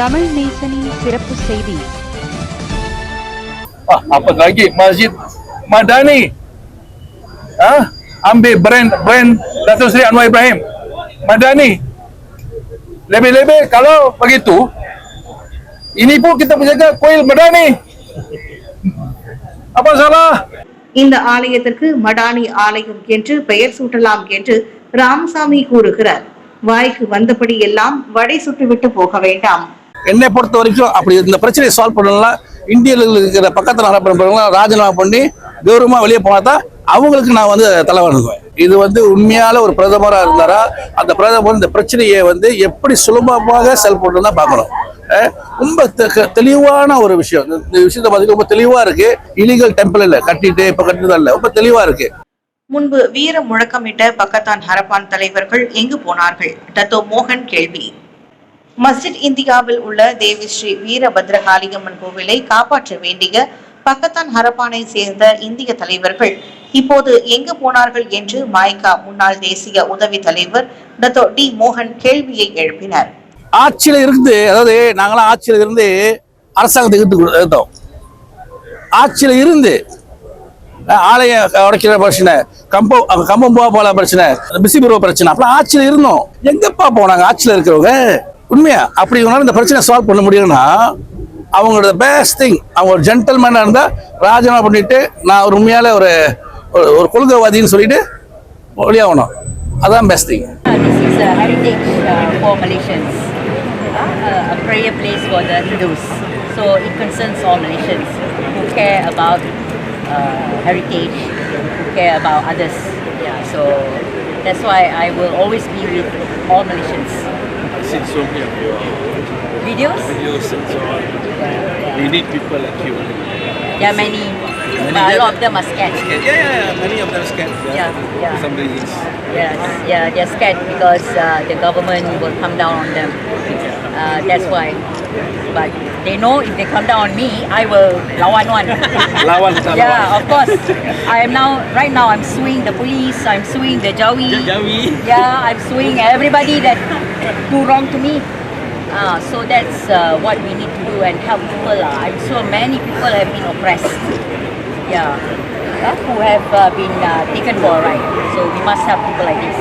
தமிழ் நேசனின் சிறப்பு செய்தி Ah, apa lagi Masjid Madani ah ambil brand brand Datuk Seri Anwar Ibrahim Madani lebih-lebih kalau begitu ini pun kita menjaga kuil Madani apa salah இந்த ஆலயத்திற்கு மடானி ஆலயம் என்று பெயர் சூட்டலாம் என்று ராமசாமி கூறுகிறார் வாய்க்கு வந்தபடி எல்லாம் வடை சுட்டுவிட்டு போக வேண்டாம் என்னை பொறுத்த வரைக்கும் அப்படி இந்த பிரச்சனையை சால்வ் பண்ணலாம் இந்தியாவில் இருக்கிற பக்கத்தில் நடப்பவங்களாம் ராஜினாமா பண்ணி கௌரவமாக வெளியே போனா தான் அவங்களுக்கு நான் வந்து தலை வணங்குவேன் இது வந்து உண்மையால ஒரு பிரதமராக இருந்தாரா அந்த பிரதமர் இந்த பிரச்சனையை வந்து எப்படி சுலபமாக செயல்பட்டு தான் பார்க்கணும். ரொம்ப தெ- தெளிவான ஒரு விஷயம். இந்த- இந்த விஷயத்தை பார்த்தீங்கன்னா ரொம்ப தெளிவாக இருக்கு. இலீகல் டெம்பிள் இல்லை. கட்டிட்டு இப்போ கட்டிட்டு இல்லை. ரொம்ப தெளிவாக இருக்கு. முன்பு வீர முழக்கமிட்ட பக்கத்தான் ஹரப்பான் தலைவர்கள் எங்கு போனார்கள்? டத்தோ மோகன் கேள்வி. மஸ்ஜித் இந்தியாவில் உள்ள தேவி ஸ்ரீ வீரபத்ரகாளியம்மன் கோவிலை காப்பாற்ற வேண்டிய பக்கத்தான் ஹரப்பானை சேர்ந்த இந்திய தலைவர்கள். இப்போது எங்கு போனார்கள் என்று மாய்கா முன்னாள் தேசிய உதவி தலைவர் டத்தோ டி மோகன் கேள்வியை எழுப்பினர். ஆட்சியில் இருந்து அதாவது நாங்களாம் ஆட்சியில் இருந்து அரசாங்கத்துக்கு எடுத்து எடுத்தோம் ஆட்சியில் இருந்து ஆலய உடைக்கிற பிரச்சனை கம்பம் கம்பம் போல பிரச்சனை பிசிபுரோ பிரச்சனை அப்பலாம் ஆட்சியில் இருந்தோம். எங்கப்பா போனாங்க? ஆட்சியில் இருக்கிறவங்க. உண்மையா அப்படி இவங்களால இந்த பிரச்சனை சால்வ் பண்ண முடியும்னா அவங்களோட பெஸ்ட் திங் அவங்க ஒரு ஜென்டல்மேனாக இருந்தால் ராஜினாமா பண்ணிட்டு நான் ஒரு உண்மையால ஒரு ஒரு- ஒரு கொள்கைவாதின்னு சொல்லிட்டு வெளியாகணும் அதான் best thing This is a heritage uh, for Malaysians, uh, a prayer place for the Hindus. So it concerns all Malaysians who care about uh, heritage, who care about others. Yeah, so that's why I will always be with all Malaysians. Seen so many of your Videos, videos and so on. We need people like you. there are many, but a lot of them are scared. scared. Yeah, yeah, yeah. Many of them are scared. Yeah, yeah. Somebody is. Yes, yeah, they're scared because uh, the government will come down on them. Uh, that's why. But they know if they come down on me, I will lawan one. Lawan yeah, of course. I am now, right now, I'm suing the police, I'm suing the Jawi. Jawi. Yeah, I'm suing everybody that do wrong to me. Uh, so that's uh, what we need to do and help people. Uh. I'm sure many people have been oppressed. Yeah. Uh, who have uh, been uh, taken for a ride. So we must help people like this.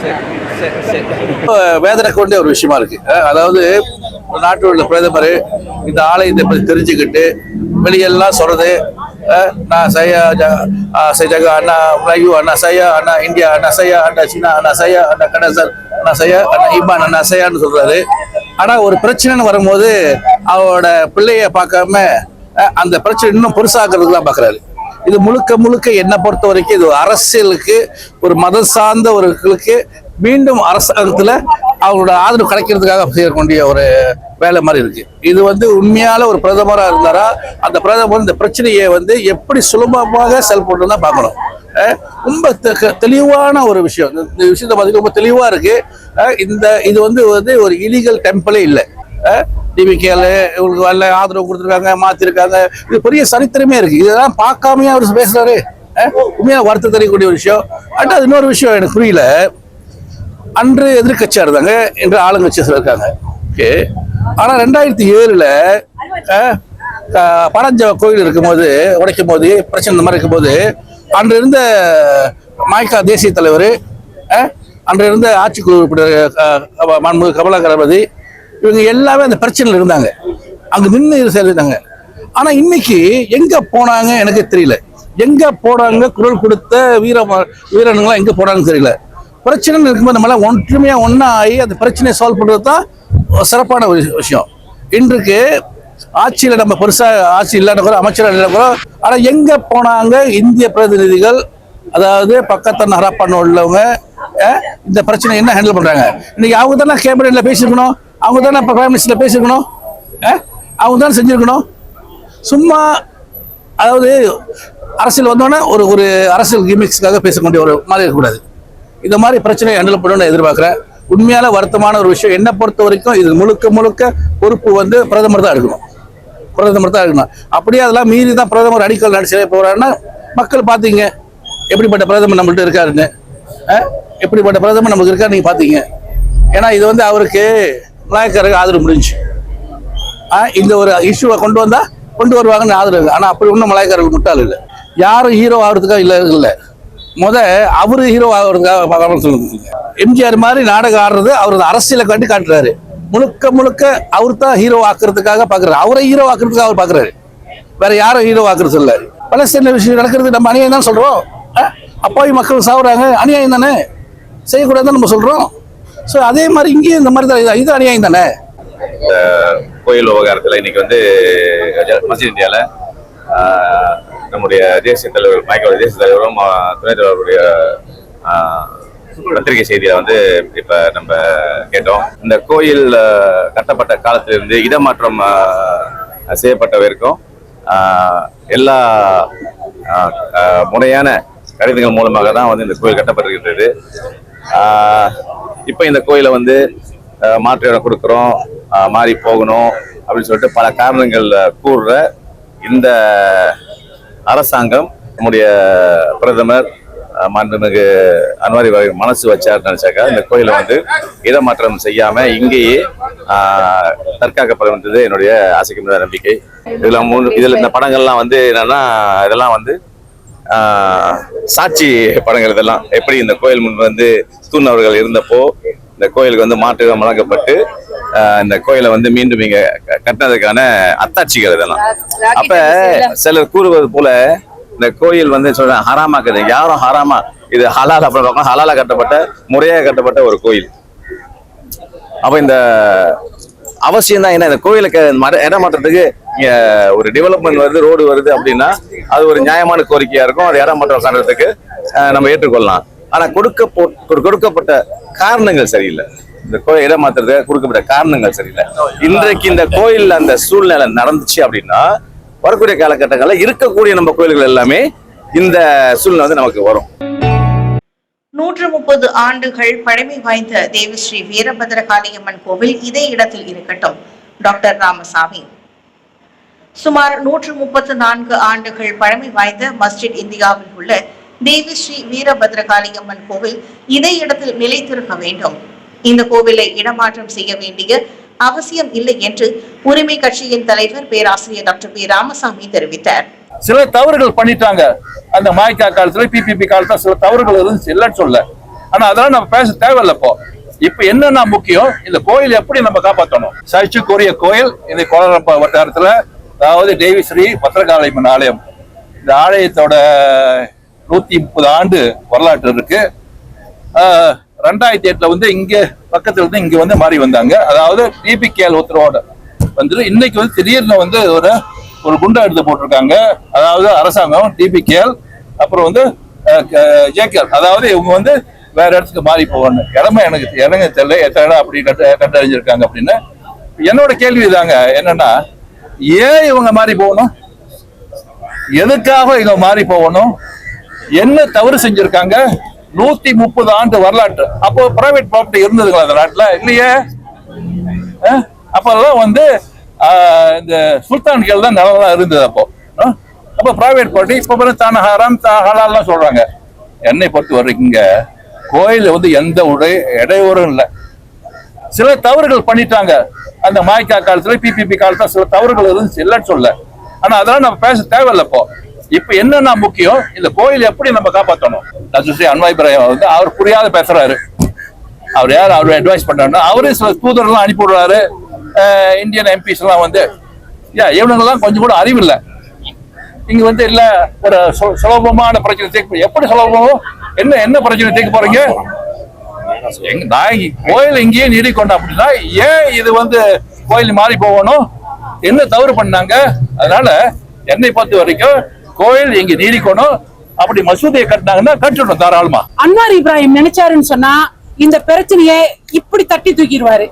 Set, set, set. ரொம்ப வேதனை கொண்ட ஒரு விஷயமா இருக்கு அதாவது உள்ள பிரதமர் இந்த ஆலயத்தை பற்றி தெரிஞ்சுக்கிட்டு வெளியெல்லாம் சொல்றது நான் சையா ஜ- அஹ் சை ஜகா அண்ணா மலையூ அண்ணா சையா அண்ணா இந்தியா அண்ணா சையா அண்ணா சீனா அண்ணா சையா அண்ணா கணேசன் அண்ணா சையா அண்ணா இபான் அண்ணா சொல்றாரு. ஆனா ஒரு பிரச்சனைன்னு வரும்போது அவரோட பிள்ளைய பார்க்காம அந்த பிரச்சனை இன்னும் பெருசாக்குறதுக்கு தான் பார்க்கறாரு. இது முழுக்க முழுக்க என்னை பொறுத்த வரைக்கும் இது அரசியலுக்கு ஒரு மதம் சார்ந்த ஒருகளுக்கு மீண்டும் அரசாங்கத்தில் அவங்களோட ஆதரவு கிடைக்கிறதுக்காக செய்யக்கூடிய ஒரு வேலை மாதிரி இருக்கு. இது வந்து உண்மையால ஒரு பிரதமராக இருந்தாரா அந்த பிரதமர் இந்த பிரச்சனையை வந்து எப்படி சுலபமாக செயல்படுறதுன்னு தான் பார்க்கணும். ரொம்ப தெ- தெளிவான ஒரு விஷயம். இந்த- விஷயத்த விஷயத்தை பார்த்தீங்கன்னா ரொம்ப தெளிவாக இருக்கு. இந்த இது வந்து வந்து ஒரு இலீகல் டெம்பிளே இல்லை. டிவிகேல இவங்களுக்கு வரல ஆதரவு கொடுத்துருக்காங்க மாத்திருக்காங்க. இது பெரிய சரித்திரமே இருக்கு. இதெல்லாம் பார்க்காமையே அவர் பேசுறாரு. உண்மையாக உண்மையா வருத்தம் தெரியக்கூடிய ஒரு விஷயம். அண்ட் அது இன்னொரு விஷயம் எனக்கு புரியல. அன்று எதிர்கட்சியாக இருந்தாங்க. இன்று ஆளுங்கட்சியா இருக்காங்க. ஓகே. ஆனால் ரெண்டாயிரத்தி ஏழில் அஹ், பரஞ்ச கோயில் இருக்கும்போது உடைக்கும் போது பிரச்சனை இந்த மாதிரி இருக்கும்போது அன்று இருந்த மாய்கா தேசிய தலைவர் அன்று இருந்த ஆட்சிக்குழு மாண்புமிகு கமலா கணபதி இவங்க எல்லாமே அந்த பிரச்சனையில் இருந்தாங்க. அங்கே நின்று சேர்ந்தாங்க ஆனால் இன்னைக்கு எங்கே போனாங்க எனக்கு தெரியல. எங்கே போனாங்க குரல் கொடுத்த வீர வீரனுங்களாம் எங்கே போனாங்கன்னு தெரியல. பிரச்சனைன்னு இருக்கும்போது நம்மளாம் ஒற்றுமையாக ஒன்றா ஆகி அந்த பிரச்சனையை சால்வ் பண்ணுறது தான் சிறப்பான விஷயம். இன்றைக்கு ஆட்சியில் நம்ம பெருசாக ஆட்சி இல்லாத கூட அமைச்சர் இல்லாத கூட ஆனால் எங்கே போனாங்க இந்திய பிரதிநிதிகள்? அதாவது பக்கத்தில் ஹராப்பான உள்ளவங்க இந்த பிரச்சனை என்ன ஹேண்டில் பண்றாங்க? இன்னைக்கு அவங்க தானே கேபினெட்டில் பேசியிருக்கணும்? அவங்க தானே பிரைம் மினிஸ்டர்ல பேசியிருக்கணும்? அவங்க தானே செஞ்சுருக்கணும்? சும்மா அதாவது அரசியல் வந்தோடனே ஒரு ஒரு அரசியல் கிமிக்ஸ்க்காக பேசக்கூடிய ஒரு மாதிரி இருக்கக்கூடாது. இந்த மாதிரி பிரச்சனையை ஹேண்டில் பண்ணணும்னு எதிர்பார்க்குறேன். உண்மையால வருத்தமான ஒரு விஷயம். என்னை பொறுத்த வரைக்கும் இது முழுக்க முழுக்க பொறுப்பு வந்து பிரதமர் தான் எடுக்கணும். பிரதமர் தான் இருக்கணும் அப்படியே அதெல்லாம் மீறி தான் பிரதமர் அடிக்கல் நடிச்சே போகிறாருன்னா மக்கள் பார்த்தீங்க எப்படிப்பட்ட பிரதமர் நம்மள்ட்ட இருக்காருன்னு எப்படிப்பட்ட பிரதமர் நமக்கு இருக்காரு நீங்கள் பார்த்தீங்க ஏன்னா இது வந்து அவருக்கு நாயக்கருக்கு ஆதரவு முடிஞ்சு இந்த ஒரு இஷ்யூவை கொண்டு வந்தால் கொண்டு வருவாங்கன்னு ஆதரவு ஆனால் அப்படி ஒன்றும் மலாய்க்காரர்கள் முட்டாள் இல்லை யாரும் ஹீரோ ஆகிறதுக்காக இல்லை இல்லை முத அவரு ஹீரோ ஆகிறதுக்காக பார்க்காம சொல்லுங்க எம்ஜிஆர் மாதிரி நாடகம் ஆடுறது அவர் அரசியலை காட்டி காட்டுறாரு முழுக்க முழுக்க அவர் தான் ஹீரோ ஆக்குறதுக்காக பார்க்குறாரு. அவரை ஹீரோ ஆக்குறதுக்காக அவர் பார்க்குறாரு. வேற யாரும் ஹீரோ ஆக்குறது இல்ல. பலஸ்தீன விஷயம் நடக்கிறது நம்ம அநியாயம் தான் சொல்கிறோம் அப்பாவி மக்கள் சாவுறாங்க. அநியாயம் தானே? செய்யக்கூடாதுன்னு நம்ம சொல்கிறோம் ஸோ அதே மாதிரி இங்கேயும் இந்த மாதிரி தான். இது- அநியாயம் தானே? கோயில் விவகாரத்தில் இன்னைக்கு வந்து மசித் இந்தியாவில் நம்முடைய தேசிய தலைவர் மயக்கோட தேசிய தலைவரும் துணைத் தலைவருடைய பத்திரிகை செய்தியை வந்து இப்ப நம்ம கேட்டோம். இந்த கோயில் கட்டப்பட்ட காலத்திலிருந்து இடமாற்றம் செய்யப்பட்டவருக்கும் செய்யப்பட்ட வரைக்கும் எல்லா முறையான கடிதங்கள் மூலமாக தான் வந்து இந்த கோயில் கட்டப்பட்டிருக்கின்றது இப்போ இந்த கோயிலை வந்து ஆஹ் இடம் கொடுக்குறோம் மாறி போகணும் அப்படின்னு சொல்லிட்டு பல காரணங்கள் கூறுற இந்த அரசாங்கம் நம்முடைய பிரதமர் மாண்புமிகு அன்வாரி இப்ராஹிம் மனசு வச்சார் நினைச்சாக்கா இந்த கோயிலை வந்து இடமாற்றம் செய்யாம இங்கேயே தற்காக்கப்பட வேண்டியது என்னுடைய ஆசைக்கு நம்பிக்கை. இதுல மூணு இதுல இந்த படங்கள்லாம் வந்து என்னன்னா இதெல்லாம் வந்து சாட்சி படங்கள் இதெல்லாம். எப்படி இந்த கோயில் முன் வந்து தூண் அவர்கள் இருந்தப்போ இந்த கோயிலுக்கு வந்து மாற்று வழங்கப்பட்டு இந்த கோயிலை வந்து மீண்டும் இங்க கட்டினதுக்கான அத்தாட்சிகள் இதெல்லாம். அப்ப சிலர் கூறுவது போல இந்த கோயில் வந்து சொல்ற ஹராமாக்குது. யாரும் ஹராமா இது ஹலால் அப்படின்னு ஹலால கட்டப்பட்ட முறையாக கட்டப்பட்ட ஒரு கோயில். அப்போ இந்த அவசியம் தான் என்ன? இந்த கோயிலுக்கு மர- இடம் மாற்றத்துக்கு இங்க ஒரு டெவலப்மெண்ட் வருது ரோடு வருது அப்படின்னா அது ஒரு நியாயமான கோரிக்கையா இருக்கும். அது இடம் மாற்றம் காரணத்துக்கு அஹ், நம்ம ஏற்றுக்கொள்ளலாம். ஆனா கொடுக்க கொடுக்கப்பட்ட காரணங்கள் சரியில்லை. இந்த கோயில் இடம் மாற்றத்துக்கு கொடுக்கப்பட்ட காரணங்கள் சரியில்லை. இன்றைக்கு இந்த கோயில் அந்த சூழ்நிலை நடந்துச்சு அப்படின்னா வரக்கூடிய காலகட்டங்களில் இருக்கக்கூடிய நம்ம கோயில்கள் எல்லாமே இந்த சூழ்நிலை வந்து நமக்கு வரும். நூற்று முப்பது ஆண்டுகள் பழமை வாய்ந்த தேவஸ்ரீ வீரபத்ர காளியம்மன் கோவில் இதே இடத்தில் இருக்கட்டும். டாக்டர் ராமசாமி. சுமார் நூற்று முப்பத்து நான்கு ஆண்டுகள் பழமை வாய்ந்த மஸ்ஜித் இந்தியாவில் உள்ள தேவிஸ்ரீ வீரபத்ர காளியம்மன் கோவில் இதே இடத்தில் நிலைத்திருக்க வேண்டும். இந்த கோவிலை இடமாற்றம் செய்ய வேண்டிய அவசியம் இல்லை என்று உரிமை கட்சியின் தலைவர் பேராசிரியர் டாக்டர் பி ராமசாமி தெரிவித்தார். சில தவறுகள் பண்ணிட்டாங்க. அந்த மாய்க்கா காலத்துல பிபிபி காலத்துல சில தவறுகள் இருந்துச்சு இல்லைன்னு சொல்ல. ஆனா அதெல்லாம் நம்ம பேச தேவையில்ல இப்போ. இப்ப என்னன்னா முக்கியம்? இந்த கோயில் எப்படி நம்ம காப்பாற்றணும் சர்ச்சுக்குரிய கோயில் இந்த கோலரப்ப வட்டாரத்துல அதாவது தேவி ஸ்ரீ பத்திரகாளியம்மன் ஆலயம். இந்த ஆலயத்தோட நூத்தி முப்பது ஆண்டு வரலாற்று இருக்கு. ஆஹ், ரெண்டாயிரத்தி எட்டுல வந்து இங்க பக்கத்துல இருந்து இங்க வந்து மாறி வந்தாங்க. அதாவது டிபிகேஎல் உத்தரவோட வந்துட்டு இன்னைக்கு வந்து திடீர்னு வந்து ஒரு ஒரு குண்டா எடுத்து போட்டிருக்காங்க. அதாவது அரசாங்கம் டிபிகேஎல் அப்புறம் வந்து ஜேகேஎல் அதாவது இவங்க வந்து வேற இடத்துக்கு மாறி போவாங்க. இடமே எனக்கு இடங்க தெரியல. எத்தனை இடம் அப்படி கட்ட கட்டறிஞ்சிருக்காங்க அப்படின்னு. என்னோட கேள்வி இதாங்க என்னன்னா ஏன் இவங்க மாறி போகணும்? எதுக்காக இவங்க மாறி போகணும்? என்ன தவறு செஞ்சிருக்காங்க? நூத்தி முப்பது ஆண்டு வரலாற்று. அப்போ பிரைவேட் ப்ராப்பர்ட்டி இருந்ததுங்களா அந்த நாட்டுல? இல்லையே? அஹ்? அப்பெல்லாம் வந்து ஆஹ், இந்த சுல்தான்கள் தான் நிலம் இருந்தது அப்போ. அப்போ பிரைவேட் ப்ராப்பர்ட்டி இப்போ பிறகு தான ஹராம் ஹலால்லாம் சொல்றாங்க. என்னை பொறுத்த வரைக்குங்க கோயில் வந்து எந்த உடை இடையூறும் இல்லை. சில தவறுகள் பண்ணிட்டாங்க. அந்த மாய்க்கா காலத்துல பிபிபி காலத்தில் சில தவறுகள் இருந்துச்சு இல்லைன்னு சொல்ல ஆனா அதெல்லாம் நம்ம பேச தேவையில்ல இப்போ. இப்ப என்னன்னா முக்கியம்? இந்த கோயில் எப்படி நம்ம காப்பாற்றணும் நசுஸ்ரீ அன்வாய் பிரயம் வந்து அவர் புரியாத பேசுறாரு. அவர் யார்? அவர் அட்வைஸ் பண்றாருன்னா அவரே சில தூதர்லாம் அனுப்பி விடுறாரு. இந்தியன் எம்பிஸ் எல்லாம் வந்து ஏன் இவனுங்கெல்லாம் கொஞ்சம் கூட அறிவில்லை இங்க வந்து இல்ல ஒரு சு- சுலபமான பிரச்சனை தீர்க்க எப்படி சுலபமோ? என்ன என்ன பிரச்சனை தீர்க்க போறீங்க? எங்க நான் கோயில் இங்கேயே நீடிக்கொண்டேன் அப்படின்னா ஏன் இது வந்து கோயில் மாறி போகணும்? என்ன தவறு பண்ணாங்க? அதனால என்னை பொறுத்த வரைக்கும் கோயில் இங்க நீடிக்கணும்? அப்படி மசூதியை கட்டினாங்கன்னா கட்டிடணும் தாராளமா. அன்வார் இப்ராஹிம் நினைச்சாருன்னு சொன்னா இந்த பிரச்சனையை இப்படி தட்டி தூக்கிடுவாரு.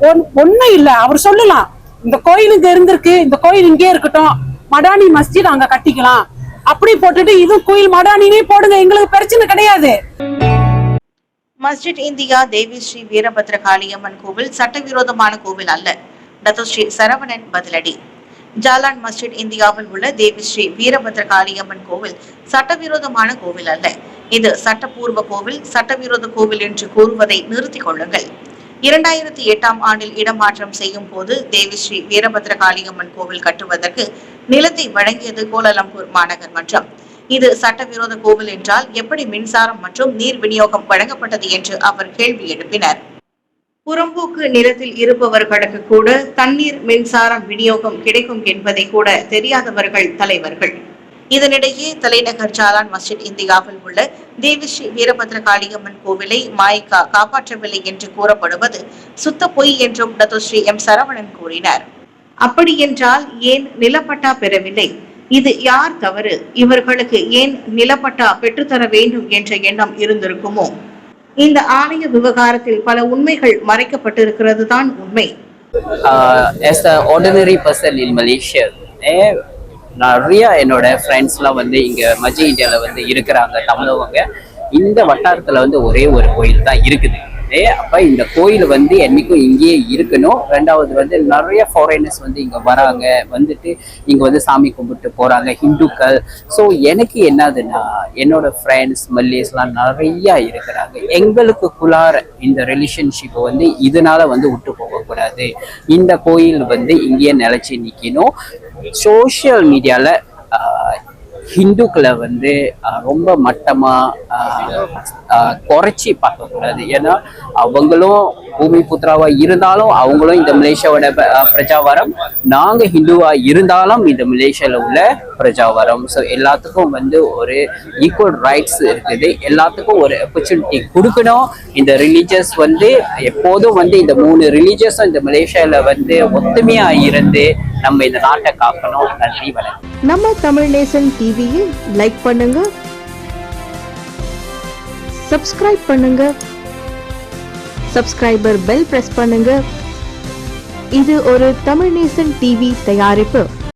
ஒன்- ஒண்ணும் இல்ல அவர் சொல்லலாம். இந்த கோயில் இங்க இருந்திருக்கு இந்த கோயில் இங்கே இருக்கட்டும் மடானி மஸ்ஜித் அங்க கட்டிக்கலாம். அப்படி போட்டுட்டு இது கோயில் மடானினே போடுங்க எங்களுக்கு பிரச்சனை கிடையாது. மஸ்ஜித் இந்தியா தேவி ஸ்ரீ வீரபத்ர காளியம்மன் கோவில் சட்டவிரோதமான கோவில் அல்ல. டத்து ஸ்ரீ சரவணன் பதிலடி. ஜாலான் மஸ்ஜித் இந்தியாவில் உள்ள தேவி ஸ்ரீ வீரபத்ர காளியம்மன் கோவில் சட்டவிரோதமான கோவில் அல்ல. இது சட்டப்பூர்வ கோவில் சட்டவிரோத கோவில் என்று கூறுவதை நிறுத்திக் கொள்ளுங்கள். இரண்டாயிரத்தி எட்டாம் ஆண்டில் இடமாற்றம் செய்யும் போது தேவிஸ்ரீ வீரபத்ர காளியம்மன் கோவில் கட்டுவதற்கு நிலத்தை வழங்கியது கோலாலம்பூர் மாநகர் மன்றம். இது சட்டவிரோத கோவில் என்றால் எப்படி மின்சாரம் மற்றும் நீர் விநியோகம் வழங்கப்பட்டது என்று அவர் கேள்வி எழுப்பினர். புறம்போக்கு நிலத்தில் இருப்பவர்களுக்கு கூட தண்ணீர் மின்சாரம் விநியோகம் கிடைக்கும் என்பதை கூட தெரியாதவர்கள் தலைவர்கள். இதனிடையே தலைநகர் ஜாலான் மஸ்ஜித் இந்தியாவில் உள்ள தேவிஸ்ரீ வீரபத்ர காளியம்மன் கோவிலை மாய்கா காப்பாற்றவில்லை என்று கூறப்படுவது சுத்த பொய் என்றும் டத்துஸ்ரீ எம் சரவணன் கூறினார். அப்படியென்றால் ஏன் நிலப்பட்டா பெறவில்லை? இது யார் தவறு? இவர்களுக்கு ஏன் நிலப்பட்டா பெற்றுத்தர வேண்டும் என்ற எண்ணம் இருந்திருக்குமோ? இந்த ஆலய விவகாரத்தில் பல உண்மைகள் மறைக்கப்பட்டிருக்கிறது தான் உண்மை. Yes as an ordinary person in Malaysia eh, நிறைய என்னோட ஃப்ரெண்ட்ஸ்லாம் வந்து இங்கே மஜி இந்தியாவில் வந்து இருக்கிறாங்க தமிழவங்க. இந்த வட்டாரத்தில் வந்து ஒரே ஒரு கோயில் தான் இருக்குது. அப்போ இந்த கோயில் வந்து என்னைக்கும் இங்கேயே இருக்கணும். ரெண்டாவது வந்து நிறைய ஃபாரினர்ஸ் வந்து இங்கே வராங்க. வந்துட்டு இங்கே வந்து சாமி கும்பிட்டு போகிறாங்க ஹிந்துக்கள். ஸோ எனக்கு என்னதுன்னா என்னோட ஃப்ரெண்ட்ஸ் மல்லிஸ்லாம் நிறையா இருக்கிறாங்க. எங்களுக்கு குளார இந்த ரிலேஷன்ஷிப் வந்து இதனால வந்து விட்டு போகக்கூடாது இந்த கோயில் வந்து இங்கேயே நிலச்சி நிற்கணும் சோஷியல் மீடியாவில் ஹிந்துக்களை வந்து ரொம்ப மட்டமாக குறைச்சி பார்க்கக்கூடாது. ஏன்னா அவங்களும் பூமி புத்திராவா இருந்தாலும் அவங்களும் இந்த மலேசியாவோட பிரஜாவரம். நாங்கள் ஹிந்துவா இருந்தாலும் இந்த மலேசியாவில் உள்ள பிரஜாவரம். ஸோ எல்லாத்துக்கும் வந்து ஒரு ஈக்குவல் ரைட்ஸ் இருக்குது. எல்லாத்துக்கும் ஒரு ஆப்பர்ச்சுனிட்டி கொடுக்கணும். இந்த ரிலீஜியஸ் வந்து எப்போதும் வந்து இந்த மூணு ரிலீஜியஸும் இந்த மலேசியாவில் வந்து ஒத்துமையாக இருந்து நம்ம இந்த நாட்டை காக்கணும். நன்றி வணக்கம். நம்ம தமிழ் நேசன் டிவியில் லைக் பண்ணுங்க. சப்ஸ்கிரைப் பண்ணுங்க. சப்ஸ்கிரைபர் பெல் பிரஸ் பண்ணுங்க. இது ஒரு தமிழ் நேசன் டிவி தயாரிப்பு.